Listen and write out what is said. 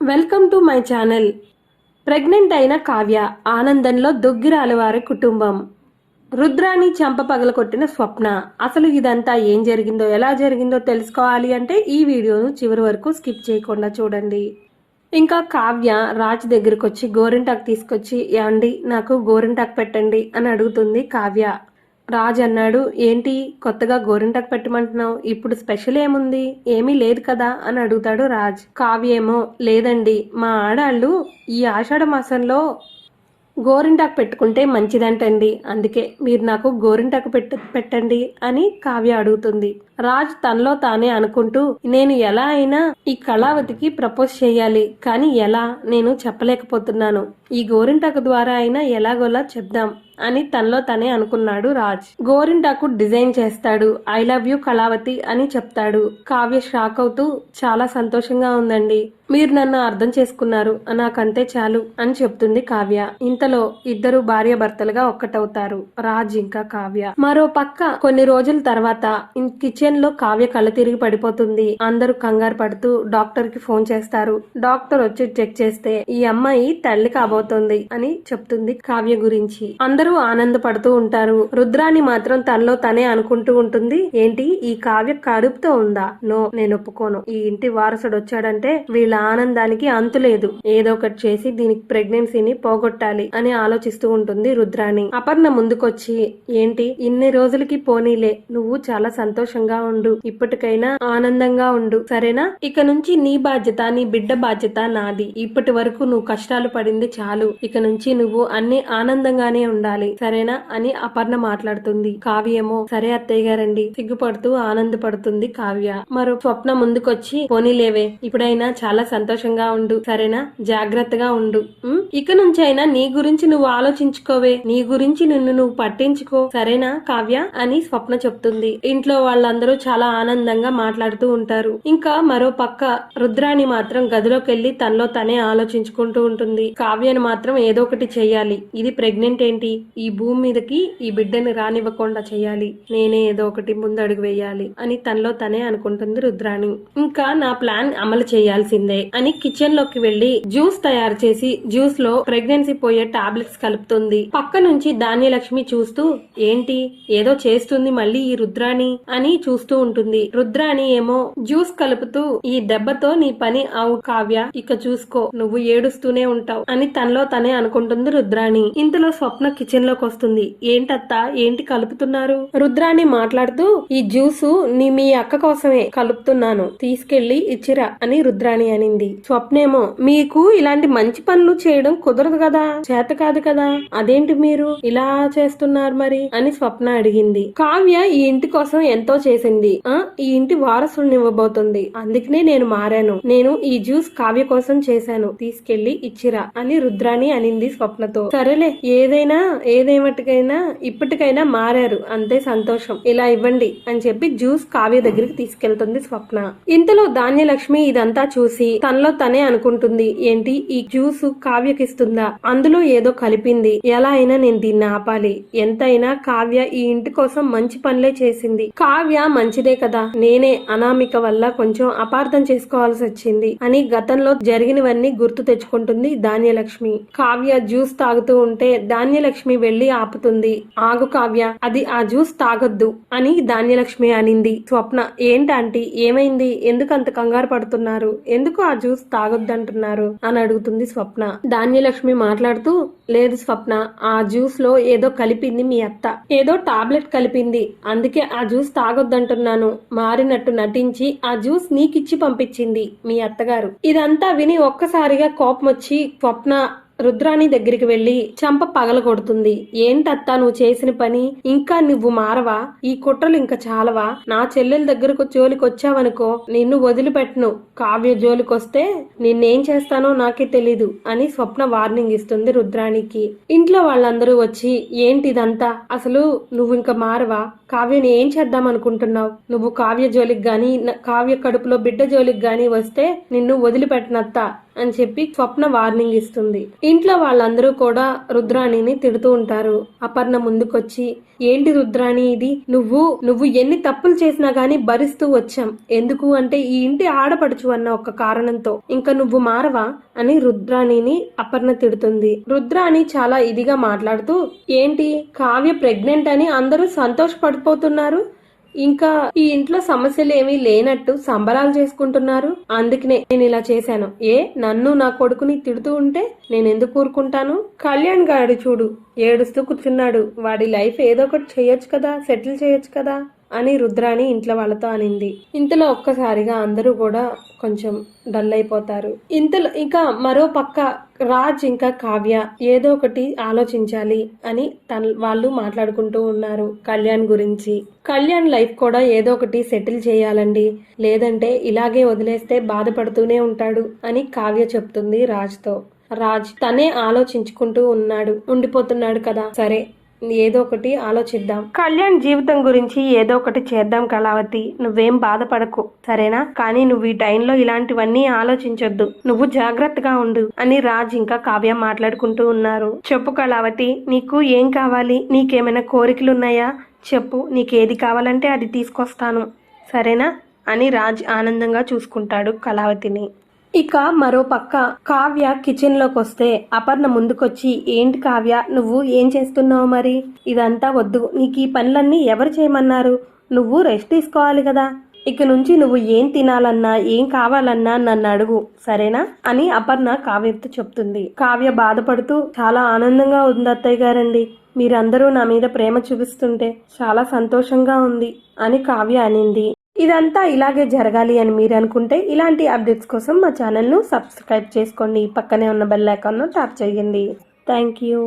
Welcome to my channel. Pregnant అయిన కావ్య ఆనందంలో దొగ్గిరాల వారి కుటుంబం. రుద్రాని చంప పగలకొట్టిన స్వప్న. అసలు ఇదంతా ఏం జరిగిందో ఎలా జరిగిందో తెలుసుకోవాలి అంటే ఈ వీడియోను చివరి వరకు స్కిప్ చేయకుండా చూడండి. ఇంకా కావ్య రాజ్ దగ్గరకు వచ్చి గోరింటాకు తీసుకొచ్చి ఏమండి నాకు గోరింటాకు పెట్టండి అని అడుగుతుంది కావ్య. రాజ్ అన్నాడు ఏంటి కొత్తగా గోరింటాకు పెట్టమంటున్నావు? ఇప్పుడు స్పెషల్ ఏముంది? ఏమీ లేదు కదా? అని అడుగుతాడు రాజ్. కావ్యేమో లేదండి. మా ఆడాళ్ళు ఈ ఆషాఢ మాసంలో గోరింటాకు పెట్టుకుంటే మంచిదంటండి. అందుకే మీరు నాకు గోరింటాకు పెట్ట పెట్టండి అని కావ్య అడుగుతుంది. రాజ్ తనలో తానే అనుకుంటూ నేను ఎలా అయినా ఈ కళావతికి ప్రపోజ్ చేయాలి. కానీ ఎలా? నేను చెప్పలేకపోతున్నాను. ఈ గోరింటాకు ద్వారా అయినా ఎలాగోలా చెప్దాం. అని తనలో తనే అనుకున్నాడు రాజ్. గోరింటాకు డిజైన్ చేస్తాడు. ఐ లవ్ యూ కళావతి అని చెప్తాడు. కావ్య షాక్ అవుతూ చాలా సంతోషంగా ఉందండి. మీరు నన్ను అర్థం చేసుకున్నారు నాకంతే చాలు అని చెప్తుంది కావ్య. ఇంతలో ఇద్దరు భార్య భర్తలుగా ఒక్కటవుతారు. రాజ్ ఇంకా కావ్య. మరో పక్క కొన్ని రోజుల తర్వాత కిచెన్లో కావ్య కళ్ళ తిరిగి పడిపోతుంది. అందరూ కంగారు పడుతూ డాక్టర్కి ఫోన్ చేస్తారు. డాక్టర్ వచ్చి చెక్ చేస్తే ఈ అమ్మాయి తల్లి కాబోతోంది అని చెప్తుంది కావ్య గురించి. అందరూ ఆనందపడుతూ ఉంటారు. రుద్రాని మాత్రం తనలో తనే అనుకుంటూ ఉంటుంది. ఏంటి ఈ కావ్య కడుపుతో ఉందా? నో నేను ఒప్పుకోను. ఈ ఇంటి వారసుడు వచ్చాడంటే వీళ్ళ ఆనందానికి అంతు లేదు. ఏదో ఒకటి చేసి దీనికి ప్రెగ్నెన్సీని పోగొట్టాలి అని ఆలోచిస్తూ ఉంటుంది రుద్రాణి. అపర్ణ ముందుకొచ్చి ఏంటి? ఇన్ని రోజులకి పోనీలే. నువ్వు చాలా సంతోషంగా ఉండు. ఇప్పటికైనా ఆనందంగా ఉండు. సరేనా? ఇక నుంచి నీ బాధ్యత నీ బిడ్డ బాధ్యత నాది. ఇప్పటి వరకు నువ్వు కష్టాలు పడింది చాలు. ఇక నుంచి నువ్వు అన్ని ఆనందంగానే ఉండాలి. సరేనా? అని అపర్ణ మాట్లాడుతుంది. కావ్యేమో సరే అత్తయ్య గారండి. సిగ్గుపడుతూ ఆనందపడుతుంది కావ్య. మరో స్వప్న ముందుకొచ్చి పోనీలేవే. ఇప్పుడైనా చాలా సంతోషంగా ఉండు సరేనా? జాగ్రత్తగా ఉండు. ఇక నుంచైనా నీ గురించి నువ్వు ఆలోచించుకోవే. నీ గురించి నిన్ను నువ్వు పట్టించుకో. సరేనా కావ్య? అని స్వప్న చెప్తుంది. ఇంట్లో వాళ్ళందరూ చాలా ఆనందంగా మాట్లాడుతూ ఉంటారు. ఇంకా మరో పక్క రుద్రాణి మాత్రం గదిలోకి వెళ్ళి తనలో తనే ఆలోచించుకుంటూ ఉంటుంది. కావ్యను మాత్రం ఏదో ఒకటి చెయ్యాలి. ఇది ప్రెగ్నెంట్ ఏంటి? ఈ భూమి మీదకి ఈ బిడ్డని రానివ్వకుండా చేయాలి నేనే ఏదో ఒకటి ముందడుగు వేయాలి అని తనలో తనే అనుకుంటుంది రుద్రాణి. ఇంకా నా ప్లాన్ అమలు చేయాల్సిందే. అని కిచెన్లోకి వెళ్ళి జ్యూస్ తయారు చేసి జ్యూస్లో ప్రెగ్నెన్సీ పోయే టాబ్లెట్స్ కలుపుతుంది. పక్క నుంచి ధాన్యలక్ష్మి చూస్తూ ఏంటి? ఏదో చేస్తుంది మళ్ళీ ఈ రుద్రాణి? అని చూస్తూ ఉంటుంది. రుద్రాణి ఏమో జ్యూస్ కలుపుతూ ఈ దెబ్బతో నీ పని అవు కావ్య ఇక చూసుకో నువ్వు ఏడుస్తూనే ఉంటావు అని తనలో తనే అనుకుంటుంది రుద్రాణి. ఇంతలో స్వప్న కిచెన్లోకి వస్తుంది. ఏంటత్తా? ఏంటి కలుపుతున్నారు? రుద్రాణి మాట్లాడుతూ ఈ జ్యూసు నీ మీ అక్క కోసమే కలుపుతున్నాను. తీసుకెళ్ళి ఇచ్చిరా అని రుద్రాణి అని అనింది. స్వప్నేమో మీకు ఇలాంటి మంచి పనులు చేయడం కుదరదు కదా చేత కాదు కదా అదేంటి మీరు ఇలా చేస్తున్నారు మరి? అని స్వప్న అడిగింది. కావ్య ఈ ఇంటి కోసం ఎంతో చేసింది. ఆ ఈ ఇంటి వారసుని ఇవ్వబోతుంది అందుకనే నేను మారాను. నేను ఈ జ్యూస్ కావ్య కోసం చేశాను. తీసుకెళ్ళి ఇచ్చిరా అని రుద్రాణి అనింది స్వప్నతో. సరేలే ఏదైనా ఏదేమటికైనా ఇప్పటికైనా మారారు. అంతే సంతోషం. ఇలా ఇవ్వండి అని చెప్పి జ్యూస్ కావ్య దగ్గరికి తీసుకెళ్తుంది స్వప్న. ఇంతలో ధాన్యలక్ష్మి ఇదంతా చూసి తనలో తనే అనుకుంటుంది ఏంటి ఈ జ్యూస్ కావ్యకిస్తుందా? అందులో ఏదో కలిపింది. ఎలా అయినా నేను దీన్ని ఆపాలి. ఎంతైనా కావ్య ఈ ఇంటి కోసం మంచి పనులే చేసింది. కావ్య మంచిదే కదా. నేనే అనామిక వల్ల కొంచెం అపార్థం చేసుకోవాల్సి వచ్చింది అని గతంలో జరిగినవన్నీ గుర్తు తెచ్చుకుంటుంది ధాన్యలక్ష్మి. కావ్య జ్యూస్ తాగుతూ ఉంటే ధాన్యలక్ష్మి వెళ్ళి ఆపుతుంది. ఆగు కావ్య అది ఆ జ్యూస్ తాగొద్దు అని ధాన్యలక్ష్మి అనింది. స్వప్న ఏంటంటీ ఏమైంది? ఎందుకు అంత కంగారు పడుతున్నారు? ఎందుకు ఆ జ్యూస్ తాగొద్దంటున్నారు అని అడుగుతుంది స్వప్న. ధాన్యలక్ష్మి మాట్లాడుతూ లేదు స్వప్న ఆ జ్యూస్లో ఏదో కలిపింది మీ అత్త. ఏదో టాబ్లెట్ కలిపింది అందుకే ఆ జ్యూస్ తాగొద్దంటున్నాను. మారినట్టు నటించి ఆ జ్యూస్ నీకిచ్చి పంపించింది మీ అత్తగారు. ఇదంతా విని ఒక్కసారిగా కోపం వచ్చి స్వప్న రుద్రాణి దగ్గరికి వెళ్ళి చంప పగల కొడుతుంది. ఏంటత్తా నువ్వు చేసిన పని? ఇంకా నువ్వు మారవా? ఈ కుట్రలు ఇంకా చాలవా? నా చెల్లెల దగ్గరకు జోలికి వచ్చావనుకో నిన్ను వదిలిపెట్టను. కావ్య జోలికొస్తే నిన్నేం చేస్తానో నాకే తెలీదు అని స్వప్న వార్నింగ్ ఇస్తుంది రుద్రాణికి. ఇంట్లో వాళ్ళందరూ వచ్చి ఏంటి ఇదంతా అసలు నువ్వు ఇంకా మారవా? కావ్యని ఏం చేద్దాం అనుకుంటున్నావు నువ్వు కావ్య జోలికి గాని కావ్య కడుపులో బిడ్డ జోలికి గాని వస్తే నిన్ను వదిలిపెట్టనత్తా. అని చెప్పి స్వప్న వార్నింగ్ ఇస్తుంది. ఇంట్లో వాళ్ళందరూ కూడా రుద్రాణిని తిడుతూ ఉంటారు. అపర్ణ ముందుకొచ్చి ఏంటి రుద్రాణి ఇది? నువ్వు నువ్వు ఎన్ని తప్పులు చేసినా గానీ భరిస్తూ వచ్చాం. ఎందుకు అంటే ఈ ఇంటి ఆడపడుచు అన్న ఒక కారణంతో. ఇంకా నువ్వు మారవా? అని రుద్రాణిని అపర్ణ తిడుతుంది. రుద్రాణి చాలా ఇదిగా మాట్లాడుతూ ఏంటి కావ్య ప్రెగ్నెంట్ అని అందరూ సంతోషపడిపోతున్నారు? ఇంకా ఈ ఇంట్లో సమస్యలు ఏమీ లేనట్టు సంబరాలు చేసుకుంటున్నారు. అందుకనే నేను ఇలా చేశాను. ఏ నన్ను నా కొడుకుని తిడుతూ ఉంటే నేను ఎందుకు ఊరుకుంటాను? కళ్యాణ్ గాడు చూడు ఏడుస్తూ కూర్చున్నాడు. వాడి లైఫ్ ఏదో ఒకటి చేయొచ్చు కదా సెటిల్ చేయొచ్చు కదా. అని రుద్రాణి ఇంట్లో వాళ్ళతో అనింది. ఇంతలో ఒక్కసారిగా అందరూ కూడా కొంచెం డల్ అయిపోతారు. ఇంతలో ఇంకా మరో పక్క రాజ్ ఇంకా కావ్య ఏదో ఒకటి ఆలోచించాలి అని తన వాళ్ళు మాట్లాడుకుంటూ ఉన్నారు కళ్యాణ్ గురించి. కళ్యాణ్ లైఫ్ కూడా ఏదో ఒకటి సెటిల్ చేయాలండి. లేదంటే ఇలాగే వదిలేస్తే బాధపడుతూనే ఉంటాడు అని కావ్య చెప్తుంది రాజ్తో. రాజ్ తనే ఆలోచించుకుంటూ ఉన్నాడు. ఉండిపోతున్నాడు కదా. సరే ఏదో ఒకటి ఆలోచిద్దాం. కళ్యాణ్ జీవితం గురించి ఏదో ఒకటి చేద్దాం కళావతి. నువ్వేం బాధపడకు సరేనా? కానీ నువ్వు ఈ టైంలో ఇలాంటివన్నీ ఆలోచించొద్దు. నువ్వు జాగ్రత్తగా ఉండు అని రాజ్ ఇంకా కావ్య మాట్లాడుకుంటూ ఉన్నారు. చెప్పు కళావతి నీకు ఏం కావాలి? నీకేమైనా కోరికలు ఉన్నాయా చెప్పు నీకేది కావాలంటే అది తీసుకొస్తాను. సరేనా? అని రాజ్ ఆనందంగా చూసుకుంటాడు కళావతిని. ఇక మరో పక్క కావ్య కిచెన్లోకి వస్తే అపర్ణ ముందుకొచ్చి ఏంటి కావ్య నువ్వు ఏం చేస్తున్నావు మరి? ఇదంతా వద్దు. నీకు ఈ పనులన్నీ ఎవరు చేయమన్నారు? నువ్వు రెస్ట్ తీసుకోవాలి కదా. ఇక నుంచి నువ్వు ఏం తినాలన్నా ఏం కావాలన్నా నన్ను అడుగు. సరేనా? అని అపర్ణ కావ్యతో చెప్తుంది. కావ్య బాధపడుతూ చాలా ఆనందంగా ఉంది అత్తయ్య గారండి. మీరందరూ నా మీద ప్రేమ చూపిస్తుంటే చాలా సంతోషంగా ఉంది అని కావ్య అనింది. ఇదంతా ఇలాగే జరగాలి అని మీరు అనుకుంటే ఇలాంటి అప్డేట్స్ కోసం మా ఛానల్ను సబ్స్క్రైబ్ చేసుకోండి. పక్కనే ఉన్న బెల్ ఐకాన్ను ట్యాప్ చేయండి. Thank you.